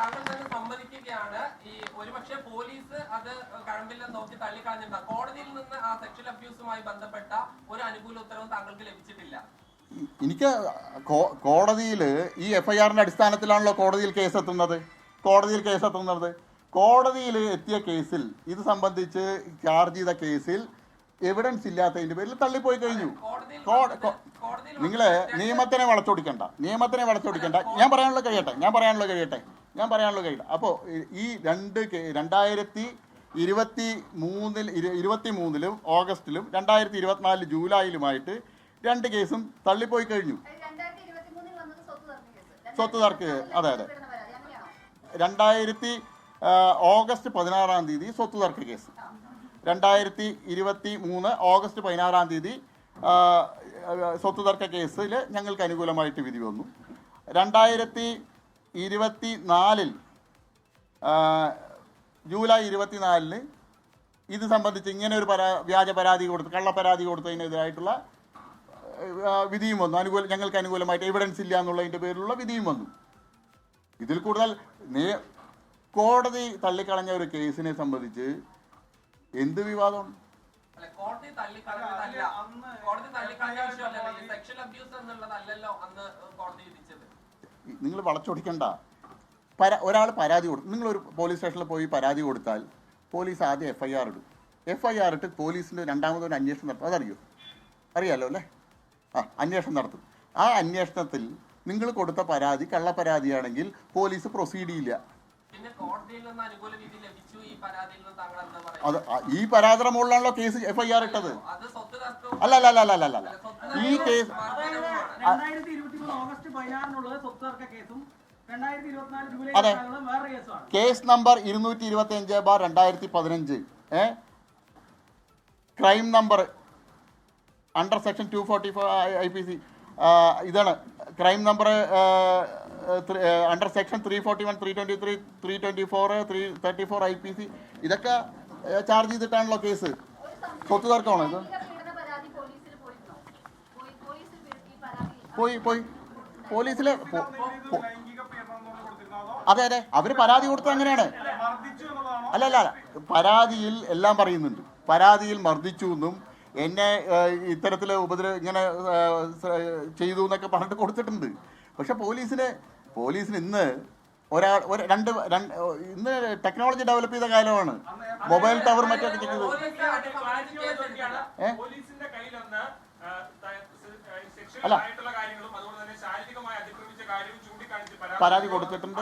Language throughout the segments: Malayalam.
താങ്കൾ തന്നെ സമ്മതിക്കുകയാണ്. ഈ ഒരുപക്ഷെ പോലീസ് അത് കഴമ്പില്ലെന്ന് നോക്കി തള്ളിക്കളഞ്ഞിട്ടുണ്ടാകും കോടതിയിൽ നിന്ന് ആ സെക്ഷൽ അബ്യൂസുമായി ബന്ധപ്പെട്ട ഒരു അനുകൂല ഉത്തരവും താങ്കൾക്ക് ലഭിച്ചിട്ടില്ല. എനിക്ക് കോടതിയിൽ ഈ എഫ്ഐആറിന്റെ അടിസ്ഥാനത്തിലാണല്ലോ കോടതിയിൽ കേസ് എത്തുന്നത്. കോടതിയിൽ കേസ് എത്തുന്നത്. കോടതിയിൽ എത്തിയ കേസിൽ ഇത് സംബന്ധിച്ച് ചാർജ് ചെയ്ത കേസിൽ എവിഡൻസ് ഇല്ലാത്തതിന്റെ പേരിൽ തള്ളിപ്പോയി കഴിഞ്ഞു. നിങ്ങൾ നിയമത്തിനെ വളച്ചൊടിക്കണ്ട. നിയമത്തിനെ വളച്ചൊടിക്കണ്ട. ഞാൻ പറയാനുള്ള കഴിയട്ടെ. ഞാൻ പറയാനുള്ള കഴിയട്ടെ. ഞാൻ പറയാനുള്ള കഴിയില്ല അപ്പോൾ ഈ രണ്ട് രണ്ടായിരത്തി ഇരുപത്തി മൂന്നിൽ ഇരു- ഇരുപത്തി മൂന്നിലും ഓഗസ്റ്റിലും രണ്ടായിരത്തി ഇരുപത്തിനാലിൽ ജൂലൈയിലുമായിട്ട് രണ്ട് കേസും തള്ളിപ്പോയി കഴിഞ്ഞു. സ്വത്ത് തർക്ക അതെ, അതെ. രണ്ടായിരത്തി ഓഗസ്റ്റ് പതിനാറാം തീയതി സ്വത്ത് തർക്ക കേസ്. രണ്ടായിരത്തി ഇരുപത്തി മൂന്ന് ഓഗസ്റ്റ് പതിനാറാം തീയതി സ്വത്ത് തർക്ക കേസിൽ ഞങ്ങൾക്ക് അനുകൂലമായിട്ട് വിധി വന്നു. രണ്ടായിരത്തി ഇരുപത്തി നാലിൽ ജൂലൈ ഇരുപത്തിനാലിന് ഇത് സംബന്ധിച്ച് ഇങ്ങനെ ഒരു പരാ വ്യാജ പരാതി കൊടുത്ത് കള്ളപ്പരാതി പരാതി കൊടുത്തതിനെതിരായിട്ടുള്ള വിധിയും വന്നു. അനുകൂല ഞങ്ങൾക്ക് അനുകൂലമായിട്ട് എവിഡൻസ് ഇല്ല എന്നുള്ളതിന്റെ പേരിലുള്ള വിധിയും വന്നു. ഇതിൽ കൂടുതൽ നേ- കോടതി തള്ളിക്കളഞ്ഞ ഒരു കേസിനെ സംബന്ധിച്ച് എന്ത് വിവാദം? അല്ല കോടതി തള്ളിക്കളഞ്ഞതല്ല. കോടതി തള്ളിക്കളഞ്ഞ വിഷയമല്ലല്ലോ ഈ സെക്ഷൽ അബ്യൂസ് എന്നുള്ളതല്ലല്ലോ അന്ന് കോടതി വിധിച്ചത്. നിങ്ങൾ വളച്ചൊടിക്കണ്ട. പരാ ഒരാൾ പരാതി കൊടുക്കും നിങ്ങളൊരു പോലീസ് സ്റ്റേഷനിൽ പോയി പരാതി കൊടുത്താൽ പോലീസ് ആദ്യം എഫ് ഐ ആർ ഇടും. എഫ് ഐ ആർ ഇട്ട് പോലീസിന്റെ രണ്ടാമതൊരു അന്വേഷണം നടത്തും. അതറിയോ? അറിയാലോ അല്ലേ? ആ അന്വേഷണം നടത്തും. ആ അന്വേഷണത്തിൽ നിങ്ങൾ കൊടുത്ത പരാതി കള്ള കള്ളപ്പരാതിയാണെങ്കിൽ പോലീസ് പ്രൊസീഡ് ചെയ്യില്ല. അത് പറയുന്നത് ആ- ഈ പരാതിയുടെ മുകളിലാണല്ലോ കേസ് എഫ് ഐ ആർ ഇട്ടത്. അല്ല അല്ല അല്ല അല്ല അല്ല അല്ല. ഈ കേസ് ഓഗസ്റ്റ് പതിനാറിനുള്ളത് സ്വത്ത് തർക്ക കേസും രണ്ടായിരത്തി ഇരുപത്തിനാല് ജൂലൈ അതെ. കേസ് നമ്പർ ഇരുന്നൂറ്റി ഇരുപത്തി അഞ്ച് ബാർ രണ്ടായിരത്തി പതിനഞ്ച് ഏ? Crime number under section two forty four I P C ഇതാണ്. Crime number under section three forty one three twenty three three twenty four three thirty four I P C ഇതൊക്കെ ചാർജ് ചെയ്തിട്ടാണല്ലോ കേസ്. സ്വത്ത് തർക്കമാണോ ഇത് പോയി പോയി. പോലീസിൽ അതെ അതെ. അവർ പരാതി കൊടുത്തത് അങ്ങനെയാണ്. അല്ല അല്ല. പരാതിയിൽ എല്ലാം പറയുന്നുണ്ട്. പരാതിയിൽ മർദ്ദിച്ചു എന്നും എന്നെ ഇത്തരത്തിൽ ഉപദ്ര ഇങ്ങനെ ചെയ്തു എന്നൊക്കെ പറഞ്ഞിട്ട് കൊടുത്തിട്ടുണ്ട്. പക്ഷെ പോലീസിന് പോലീസിന് ഇന്ന് ഒരാൾ ഒരു രണ്ട് രണ്ട് ഇന്ന് ടെക്നോളജി ഡെവലപ്പ് ചെയ്ത കാലമാണ്. മൊബൈൽ ടവർ മറ്റൊക്കെ ചെയ്തത്. അല്ല. പരാതി കൊടുത്തിട്ടുണ്ട്.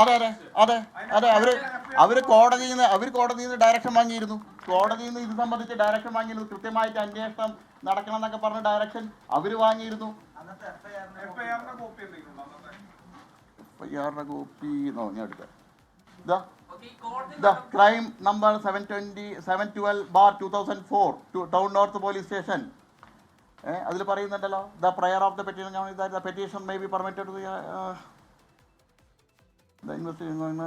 അതെ അതെ അതെ അതെ അവർ അവർ കോടതിയിൽ നിന്ന് അവർ കോടതിയിൽ നിന്ന് ഡയറക്ഷൻ വാങ്ങിയിരുന്നു. കോടതിയിൽ നിന്ന് ഇത് സംബന്ധിച്ച് ഡയറക്ഷൻ വാങ്ങിയിരുന്നു. കൃത്യമായിട്ട് അന്വേഷണം നടക്കണം എന്നൊക്കെ പറഞ്ഞ ഡയറക്ഷൻ അവർ വാങ്ങിയിരുന്നു. എഫ്ഐആറിന്റെ കോപ്പി എന്നോ ഞാൻ എടുക്കാം. ഇതാ the crime number seven twenty seven twelve bar two thousand four town north police station അതിൽ പറയുന്നുണ്ടല്ലോ the prayer of the petition the petition may be permitted the investigation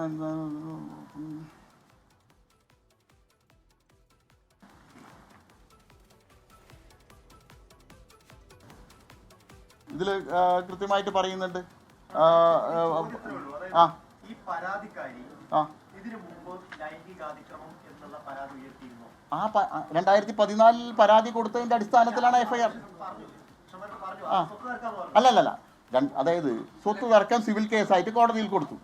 ഇതിൽ കൃത്യമായിട്ട് പറയുന്നുണ്ട് ആ, ആ. ഈ പരാതിക്കാരി ആ രണ്ടായിരത്തി പതിനാലിൽ പരാതി കൊടുത്തതിന്റെ അടിസ്ഥാനത്തിലാണ് എഫ്ഐആർ ആ. അല്ലല്ലല്ല രണ്ട് അതായത് സ്വത്ത് തർക്കം സിവിൽ കേസായിട്ട് കോടതിയിൽ കൊടുത്തു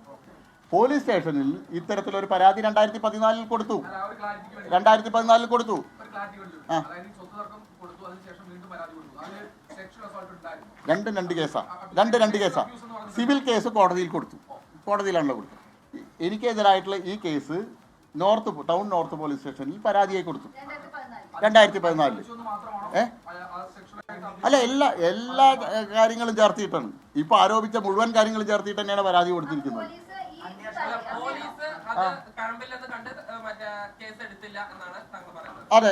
പോലീസ് സ്റ്റേഷനിൽ ഇത്തരത്തിലൊരു പരാതി രണ്ടായിരത്തി പതിനാലിൽ കൊടുത്തു രണ്ടായിരത്തി പതിനാലിൽ കൊടുത്തു ആ. രണ്ടും രണ്ട് കേസാ രണ്ട് രണ്ട് കേസാ സിവിൽ കേസ് കോടതിയിൽ കൊടുത്തു കോടതിയിലാണല്ലോ കൊടുത്തത് എനിക്കെതിരായിട്ടുള്ള ഈ case north town north police സ്റ്റേഷനിൽ പരാതിയായി കൊടുത്തു. രണ്ടായിരത്തി പതിനാല് രണ്ടായിരത്തി പതിനാലിൽ ഏ? അല്ല എല്ലാ എല്ലാ കാര്യങ്ങളും ചേർത്തിയിട്ടാണ്. ഇപ്പൊ ആരോപിച്ച മുഴുവൻ കാര്യങ്ങളും ചേർത്തിട്ട് തന്നെയാണ് പരാതി കൊടുത്തിരിക്കുന്നത്. അതെ.